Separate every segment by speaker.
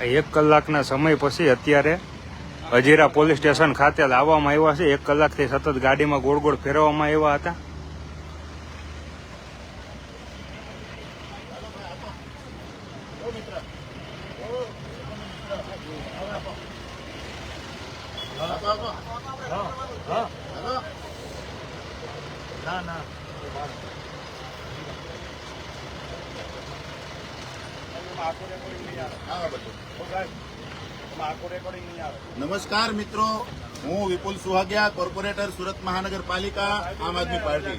Speaker 1: એક કલાકના સમય પછી અત્યારે અજીરા પોલીસ સ્ટેશન ખાતે લાવવામાં આવ્યા છે. એક કલાકથી સતત ગાડીમાં ગોળ ગોળ ફેરવવામાં આવ્યા હતા.
Speaker 2: નમસ્કાર મિત્રો, હું વિપુલ સુહાગિયા, કોર્પોરેટર, સુરત મહાનગરપાલિકા, આમ આદમી પાર્ટી.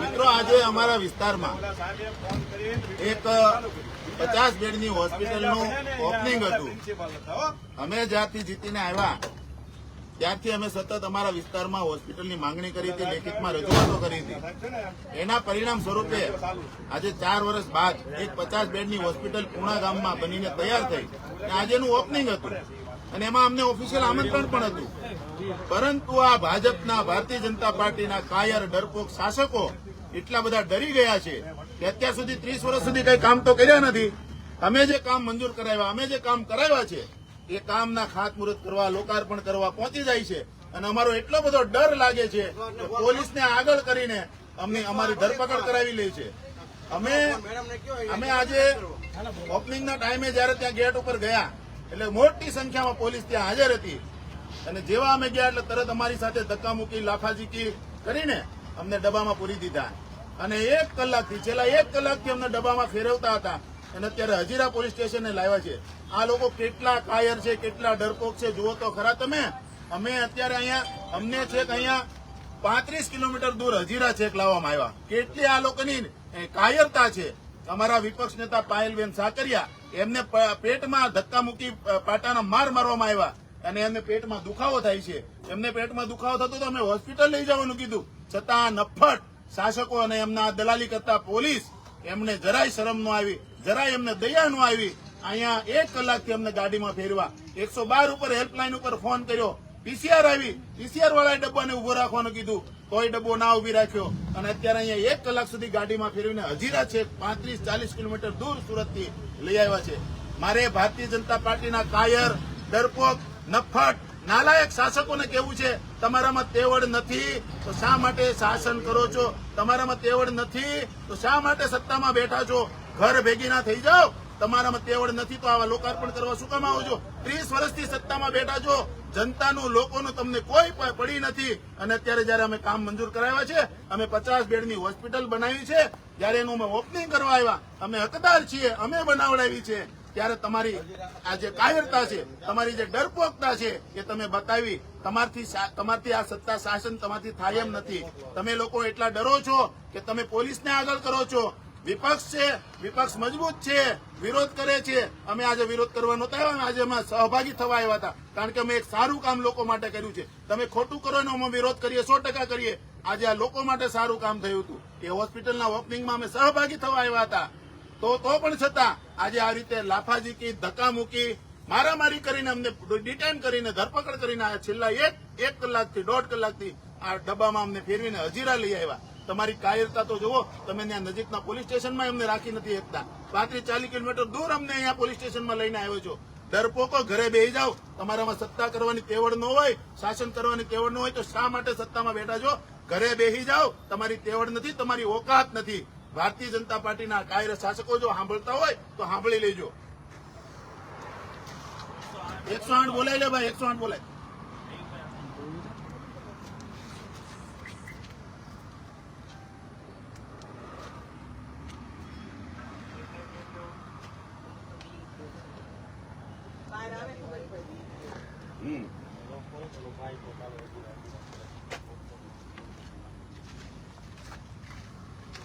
Speaker 2: મિત્રો, આજે અમારા વિસ્તારમાં એક પચાસ બેડની હોસ્પિટલનું ઓપનિંગ હતું. અમે જ્યાંથી જીતીને આવ્યા ત્યારથી અમે સતત અમારા વિસ્તારમાં હોસ્પિટલની માંગણી કરી હતી, લેખિતમાં રજૂઆતો કરી હતી. એના પરિણામ સ્વરૂપે આજે ચાર વર્ષ બાદ એક પચાસ બેડની હોસ્પિટલ પૂણા ગામમાં બનીને તૈયાર થઈ આજેનું ઓપનિંગ હતું. અને એમાં અમને ઓફિશિયલ આમંત્રણ પણ હતું. પરંતુ આ ભાજપના, ભારતીય જનતા પાર્ટીના કાયર, ડરપોક શાસકો એટલા બધા ડરી ગયા છે કે અત્યાર સુધી ત્રીસ વર્ષ સુધી કઈ કામ તો કર્યા નથી. અમે જે કામ મંજૂર કરાવ્યા, અમે જે કામ કરાવ્યા છે એ કામના ખાતમુહૂર્ત કરવા, લોકાર્પણ કરવા પહોંચી જાય છે. અને અમારો એટલો બધો ડર લાગે છે કે પોલીસને આગળ કરીને અમને અમારી ધરપકડ કરાવી લે છે. અમે અમે આજે ઓપનિંગના ટાઈમે જયારે ત્યાં ગેટ ઉપર ગયા, એટલે મોટી સંખ્યામાં પોલીસ ત્યાં હાજર હતી. અને જેવા અમે ગયા એટલે તરત અમારી સાથે ધક્કા મૂકી લાફાજીકી કરીને અમને ડબ્બામાં પૂરી દીધા. અને એક કલાકથી, છેલ્લા એક કલાકથી અમને ડબ્બામાં ફેરવતા હતા. અને અત્યારે હજીરા પોલીસ સ્ટેશને લાવ્યા છે. આ લોકો કેટલા કાયર છે, કેટલા ડરપોક છે, જુઓ તો ખરા તમે? અમે અત્યારે અહીંયા, અમને છેક અહીંયા પાંત્રીસ કિલોમીટર દૂર હજીરા છેક લાવવામાં આવ્યા. કેટલી આ લોકોની કાયરતા છે? અમારા વિપક્ષ નેતા પાયલબેન સાકરિયા, એમને પેટમાં ધક્કા મૂકી પાટાનો માર મારવામાં આવ્યા. અને એમને પેટમાં દુખાવો થાય છે. એમને પેટમાં દુખાવો થતો તો અમે હોસ્પિટલ લઈ જવાનું કીધું. છતાં નફટ શાસકો અને એમના દલાલી કરતા પોલીસ એમને જરાય શરમ ન આવી, જરાય એમને દયા ન આવી. અહીંયા એક કલાકથી અમને ગાડીમાં ફેરવા. એકસો બાર ઉપર હેલ્પલાઇન ઉપર ફોન કર્યો. પીસીઆર આવી. પીસીઆર વાળા ડબ્બાને ઊભો રાખવાનું કીધું. તોય ડબ્બો ના ઊભી રાખ્યો. અને અત્યારે અહીંયા એક કલાક સુધી ગાડીમાં ફેરવીને હજીરા છે, પાંત્રીસ ચાલીસ કિલોમીટર દૂર સુરતથી લઈ આવ્યા છે. મારે ભારતીય જનતા પાર્ટીના કાયર, ડરપોક નફ્ફટ નાલાયક શાસકોને કેવું છે, તમારામાં તેવડ નથી, તો શા માટે શાસન કરો છો? તમારામાં તેવડ નથી, તો શા માટે સત્તામાં બેઠા છો? ઘર ભેગી ના થઈ જાઓ. તમારામાં તેવડ નથી, તો આવા લોકાર્પણ કરવા શું કામ આવો છો? ત્રીસ વર્ષથી સત્તામાં બેઠા છો. જનતાનું, લોકોનું તમને કોઈ પડી નથી. અને અત્યારે જયારે અમે કામ મંજૂર કરાવ્યા છે, અમે પચાસ બેડની હોસ્પિટલ બનાવી છે જયારે એનું અમે ઓપનિંગ કરવા આવ્યા. અમે હકદાર છીએ, અમે બનાવડાવી છે. ત્યારે તમારી આ જે કાયરતા છે, તમારી જે ડરપોકતા છે, એ તમે બતાવી. તમારથી તમારથી આ સત્તા શાસન તમારથી થાય એમ નથી. તમે લોકો એટલા ડરો છો કે તમે પોલીસને આગળ કરો છો. વિપક્ષ છે, વિપક્ષ મજબૂત છે, વિરોધ કરે છે. અમે આજે વિરોધ કરવા નહોતા આવ્યા આજે અમે સહભાગી થવા આવ્યા હતા. કારણ કે અમે એક સારું કામ લોકો માટે કર્યું છે. તમે ખોટું કરો ને અમે વિરોધ કરીએ, સો ટકા કરીએ. આજે આ લોકો માટે સારું કામ થયું હતું. એ હોસ્પિટલના ઓપનિંગમાં અમે સહભાગી થવા આવ્યા હતા. તો તો પણ છતાં આજે આ રીતે લાફાજીકી ધક્કા મૂકી મારામારી કરીને અમને ડિટેન કરીને, ધરપકડ કરીને આ છેલ્લા એક એક કલાકથી, દોઢ કલાકથી આ ડબ્બામાં અમને ફેરવીને હજીરા લઈ આવ્યા. તમારી કાયરતા તો જુઓ, તમે ત્યાં નજીકના પોલીસ સ્ટેશનમાં અમને રાખી નથી એકતા પાંત્રીસ ચાલીસ કિલોમીટર દૂર અમને અહીંયા પોલીસ સ્ટેશનમાં લઈને આવ્યો છો. ડરપોકો ઘરે બેસી જાઓ. તમારામાં સત્તા કરવાની તેવડ ન હોય, શાસન કરવાની તેવડ ન હોય, તો શા માટે સત્તામાં બેઠા છો? ઘરે બેસી જાઓ. તમારી તેવડ નથી, તમારી ઓકાત નથી. ભારતીય જનતા પાર્ટીના કાયર શાસકો જો સાંભળતા હોય, તો સાંભળી લેજો એકસો આઠ બોલાય લે ભાઈ, એકસો આઠ બોલાય હમ.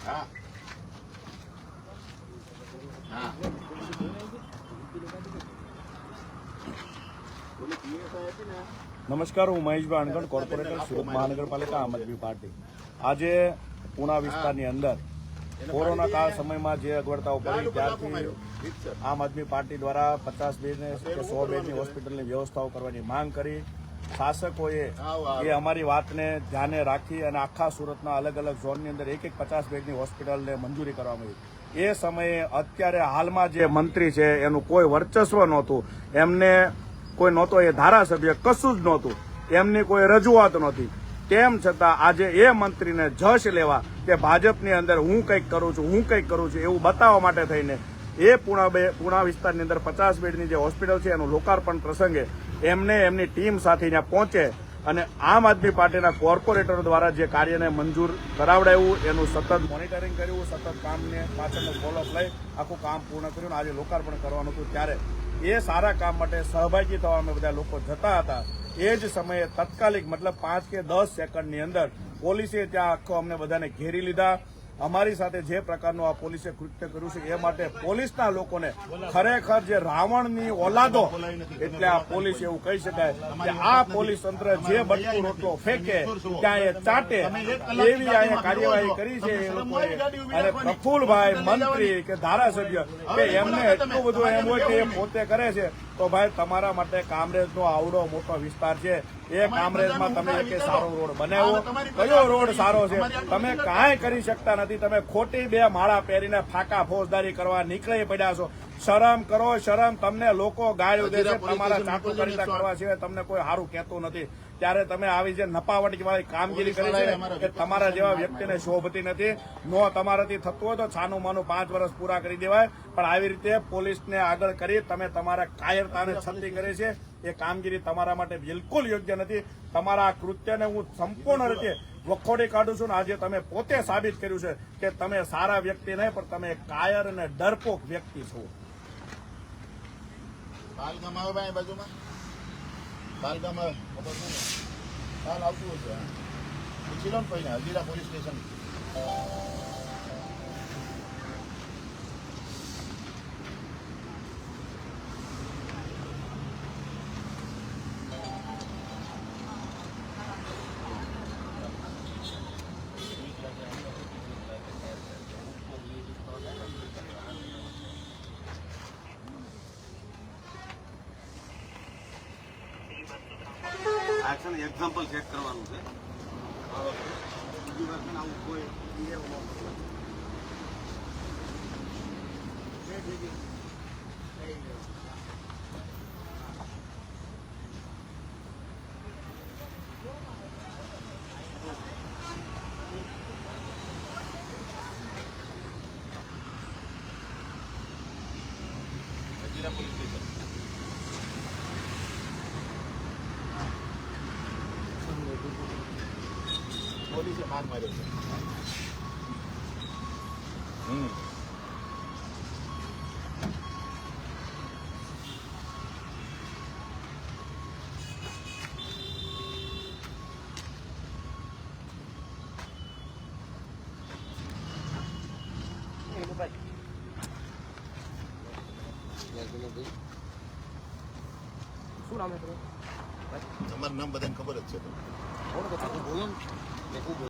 Speaker 2: હા
Speaker 3: નમસ્કાર, હું મહેશભાઈ અણગણ કોર્પોરેટર સુરત મહાનગરપાલિકા આમ આદમી પાર્ટી. આજે પુણા વિસ્તારની અંદર કોરોના કાળ સમયમાં જે અગવડતાઓ પડી ત્યારથી આમ આદમી પાર્ટી દ્વારા પચાસ બેડને કે સો બેડની હોસ્પિટલની વ્યવસ્થાઓ કરવાની માંગ કરી. શાસકોએ એ અમારી વાતને ધ્યાને રાખી અને આખા સુરતના અલગ અલગ ઝોનની અંદર એક એક પચાસ બેડની હોસ્પિટલને મંજૂરી કરવામાં આવી. એ સમયે અત્યારે હાલમાં જે મંત્રી છે, એનું કોઈ વર્ચસ્વ નહોતું. એમને કોઈ નહોતો એ ધારાસભ્ય, કશું જ નહોતું. એમની કોઈ રજૂઆત નહોતી. તેમ છતાં આજે એ મંત્રીને જશ લેવા કે ભાજપની અંદર હું કંઈક કરું છું, હું કંઈક કરું છું એવું બતાવવા માટે થઈને એ પૂણા બે, પૂણા વિસ્તારની અંદર પચાસ બેડની જે હોસ્પિટલ છે, એનું લોકાર્પણ પ્રસંગે એમને એમની ટીમ સાથે ત્યાં પહોંચે અને આમ આદમી પાર્ટીના કોર્પોરેટરો દ્વારા જે કાર્યને મંજૂર કરાવડાવ્યું, એનું સતત મોનિટરિંગ કર્યું, સતત કામને પાછળનો ફોલોઅપ લઈ, આખું કામ પૂર્ણ કર્યું આજે લોકાર્પણ કરવાનું હતું. ત્યારે એ સારા કામ માટે સહભાગી થવા અમે બધા લોકો જતા હતા. એ જ સમયે તત્કાલિક, મતલબ પાંચ કે દસ સેકન્ડની અંદર પોલીસે ત્યાં આખો અમને બધાને ઘેરી લીધા. અમારી સાથે જે પ્રકારનું આ પોલીસે કૃત્ય કર્યું છે, એ માટે પોલીસના લોકોને ખરેખર જે રાવણની ઓલાદો, એટલે આ પોલીસ એવું કહી શકાય કે આ પોલીસ તંત્ર જે બટકું રોટલો ફેંકે, ત્યાં એ ચાટે, એવી અહીંયા કાર્યવાહી કરી છે એ લોકોએ. અને પ્રફુલભાઈ મંત્રી કે ધારાસભ્ય, કે એમને એટલું બધું એમ હોય કે એ પોતે કરે છે તો ભાઈ તમારા માટે કામરેજનો આવડો મોટો વિસ્તાર છે. એ કામરેજમાં તમે એક સારો રોડ બનાવ્યો. કયો રોડ સારો છે? તમે કાંઈ કરી શકતા નથી. તમે ખોટી બે માળા પહેરીને ફાકા ફોજદારી કરવા નીકળી પડ્યા છો. શરમ કરો શરમ તમને લોકો ગાળ્યો દે છે તમારા ચાકુ કરીતા કરવા સિવાય તમને કોઈ સારું કહેતું નથી. ત્યારે તમે આવી જે નપાવટવાળી કામગીરી કરી છે કે તમારા જેવા વ્યક્તિને શોભતી નથી. નો તમારાથી થતું હોય તો છાનું માનું પાંચ વર્ષ પૂરા કરી દેવાય. પણ આવી રીતે પોલીસને આગળ કરી તમે તમારા કાયરતાને છતી કરી છે. એ કામગીરી તમારા માટે બિલકુલ યોગ્ય નથી. તમારા આ કૃત્યને હું સંપૂર્ણ રીતે વખોડી કાઢું છું ને આજે તમે પોતે સાબિત કર્યું છે કે તમે સારા વ્યક્તિ નહીં પણ તમે કાયર અને ડરપોક વ્યક્તિ છો.
Speaker 2: બાજુમાં. પાલગામ આવે ખબર નહીં ને. પાલ આવતું હશે. પૂછી લો ને કોઈને હજીરા પોલીસ સ્ટેશન
Speaker 4: છે ને એક્ઝામ્પલ ચેક કરવાનું છે. બીજી વાર છે આવું કોઈ એવું ન કરવું.
Speaker 2: હજીરા પોલીસ સ્ટેશન પોલીસે માર માર્યો છે. હમ. તમારું? નામ બધાને ખબર જ છે. તો de fútbol.